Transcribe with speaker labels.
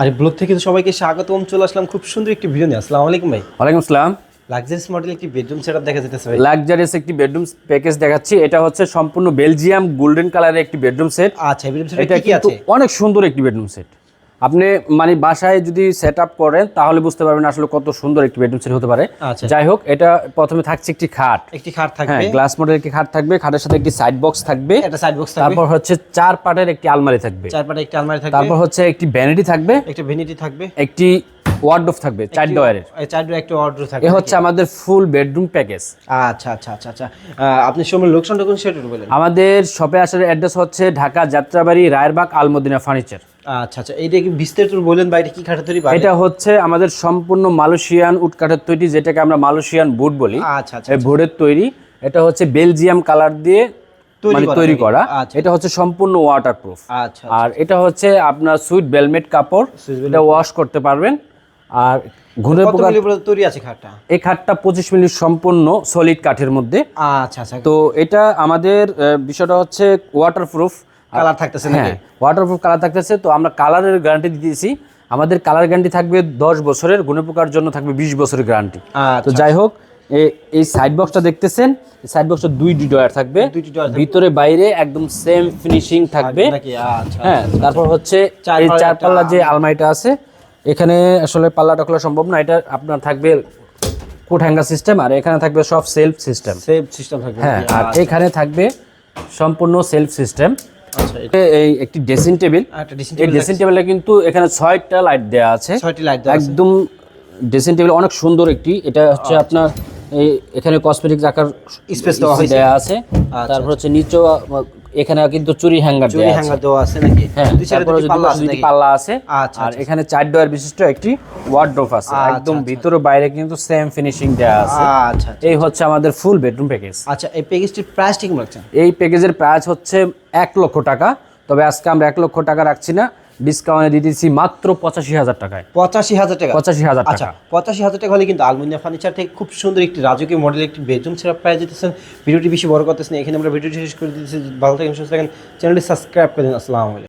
Speaker 1: আর blog থেকে তো সবাইকে স্বাগতম চলে আসলাম। খুব সুন্দর একটি ভিডিও নিয়ে। আসসালামু আলাইকুম ভাই।
Speaker 2: ওয়ালাইকুম আসসালাম।
Speaker 1: লাক্সারিস মডেল একটি বেডরুম সেটআপ দেখা যেতেছে ভাই।
Speaker 2: লাক্সারিস একটি বেডরুম প্যাকেজ দেখাচ্ছি। এটা হচ্ছে সম্পূর্ণ বেলজিয়াম গোল্ডেন কালারের একটি বেডরুম সেট
Speaker 1: আচ্ছা বেডরুম
Speaker 2: সেট
Speaker 1: কি আছে?
Speaker 2: অনেক সুন্দর একটি বেডরুম সেট আপনি মানে বাসায় যদি সেট আপ করেন তাহলে বুঝতে পারবেন আসলে কত সুন্দর একটি বেডরুম সেট হতে পারে।
Speaker 1: আচ্ছা।
Speaker 2: যাই হোক এটা প্রথমে থাকছে একটি খাট।
Speaker 1: একটি খাট
Speaker 2: হ্যাঁ
Speaker 1: থাকবে
Speaker 2: গ্লাস মডেল একটি খাট থাকবে খাটের সাথে একটি সাইড বক্স থাকবে।
Speaker 1: একটা সাইড বক্স থাকবে।
Speaker 2: তারপর হচ্ছে চার পাটের একটি আলমারি থাকবে।
Speaker 1: চার পাটের একটি আলমারি থাকবে।
Speaker 2: তারপর হচ্ছে একটি ভ্যানিটি থাকবে।
Speaker 1: একটি ভ্যানিটি থাকবে।
Speaker 2: একটি ওয়ার্ডরোব থাকবে চার ডয়ারের
Speaker 1: চার ডোর একটা অর্ডার থাকবে
Speaker 2: এ হচ্ছে আমাদের ফুল বেডরুম প্যাকেজ
Speaker 1: আচ্ছা আচ্ছা আচ্ছা আচ্ছা। আপনি সময় লোকেশনটা কোন সেটা বলেন।
Speaker 2: আমাদের শপে আসার অ্যাড্রেস হচ্ছে ঢাকা যাত্রাবাড়ি রায়েরবাগ আলমদিনা ফার্নিচার
Speaker 1: আচ্ছা আচ্ছা এইটা কি বিস্তারিত বলেন বা এটা কি খাটে তৈরি
Speaker 2: এটা হচ্ছে আমাদের সম্পূর্ণ মালয়েশিয়ান উটকাঠের তৈরি যেটাকে আমরা মালয়েশিয়ান বুট বলি।
Speaker 1: আচ্ছা আচ্ছা
Speaker 2: এই বোর্ডের তৈরি। এটা হচ্ছে বেলজিয়াম কালার দিয়ে
Speaker 1: তৈরি
Speaker 2: মানে
Speaker 1: করা
Speaker 2: তৈরি করা।
Speaker 1: আচ্ছা।
Speaker 2: এটা হচ্ছে সম্পূর্ণ ওয়াটারপ্রুফ
Speaker 1: আচ্ছা
Speaker 2: আর এটা হচ্ছে আপনার সুইট বেলমেট কাপড়। এটা ওয়াশ করতে পারবেন। আর ঘুরে
Speaker 1: তৈরি আছে খাটটা?
Speaker 2: এই খাটটা পঁচিশ মিনিট সম্পূর্ণ সলিড কাঠের মধ্যে।
Speaker 1: আচ্ছা আচ্ছা।
Speaker 2: তো এটা আমাদের বিষয়টা হচ্ছে ওয়াটারপ্রুফ
Speaker 1: কালার থাকতেছে
Speaker 2: হ্যাঁ ওয়াটারপ্রুফ কালার থাকতেছে তো আমরা কালারের গ্যারান্টি দিতেছি আমাদের কালার গ্যারান্টি থাকবে দশ বছরের গুণে পোকার জন্য থাকবে বিশ বছরের গ্যারান্টি তো
Speaker 1: আচ্ছা।
Speaker 2: যাই হোক এই সাইড বক্সটা দেখতেছেন সাইড বক্সটা দুই ডয়ার থাকবে।
Speaker 1: দুইটি ডয়ার থাকবে।
Speaker 2: ভিতরে বাইরে একদম সেম ফিনিশিং থাকবে
Speaker 1: আচ্ছা
Speaker 2: হ্যাঁ তারপর হচ্ছে
Speaker 1: চার
Speaker 2: এই
Speaker 1: পাল্লার
Speaker 2: চার
Speaker 1: একটা
Speaker 2: যে আলমারিটা আছে এখানে আসলে পাল্লাটা খোলা সম্ভব না এটা আপনার থাকবে কোট হ্যাঙ্গার সিস্টেম আর এখানে থাকবে সব সেলফ সিস্টেম
Speaker 1: সেলফ সিস্টেম থাকবে।
Speaker 2: হ্যাঁ আর এখানে থাকবে সম্পূর্ণ সেলফ সিস্টেম
Speaker 1: আচ্ছা
Speaker 2: এই একটি ড্রেসিং টেবিল এই ড্রেসিং টেবিলটা কিন্তু এখানে ছয়টা লাইট দেওয়া আছে।
Speaker 1: ছয়টি লাইট
Speaker 2: একদম ড্রেসিং টেবিল অনেক সুন্দর একটি। এটা হচ্ছে আপনার এই এখানে কসমেটিক রাখার
Speaker 1: Space দেওয়া
Speaker 2: আছে। তারপর হচ্ছে নিচেও এখানে কিন্তু চুরি হ্যাঙ্গার
Speaker 1: চুরি হ্যাঙ্গার দেওয়া আছে নাকি?
Speaker 2: হ্যাঁ তারপর
Speaker 1: দুটি পাল্লা আছে নাকি?
Speaker 2: পাল্লা আছে।
Speaker 1: আচ্ছা,
Speaker 2: আর এখানে চার ডয়ার বিশিষ্ট একটি ওয়ার্ড্রোপ আছে।
Speaker 1: আচ্ছা,
Speaker 2: একদম
Speaker 1: ভিতর
Speaker 2: ভিতরে বাইরে কিন্তু সেম ফিনিশিং দেওয়া আছে।
Speaker 1: আচ্ছা
Speaker 2: এই হচ্ছে আমাদের ফুল বেডরুম প্যাকেজ
Speaker 1: আচ্ছা এই প্যাকেজটির প্রাইস ঠিক বলছেন?
Speaker 2: এই প্যাকেজের প্রাইস হচ্ছে এক লক্ষ টাকা। তবে আজকে আমরা এক লক্ষ টাকা রাখছি না। ডিসকাউন্টে দিতেছি মাত্র পঁচাশি হাজার টাকায়।
Speaker 1: পঁচাশি হাজার টাকা?
Speaker 2: পঁচাশি হাজার
Speaker 1: আচ্ছা পঁচাশি হাজার টাকা হলে কিন্তু আলমিনিয়া ফার্নিচার থেকে খুব সুন্দর একটি রাজকীয় মডেল একটি বেডরুম সেরাপ পেয়ে যেতেছেন ভিডিওটি বেশি বড় করতেছেন এখানে আমরা ভিডিওটি শেষ করে দিতেছি। ভালো থাকেন সুস্থ থাকেন। চ্যানেলটি সাবস্ক্রাইব করে দিন। আসসালামু আলাইকুম।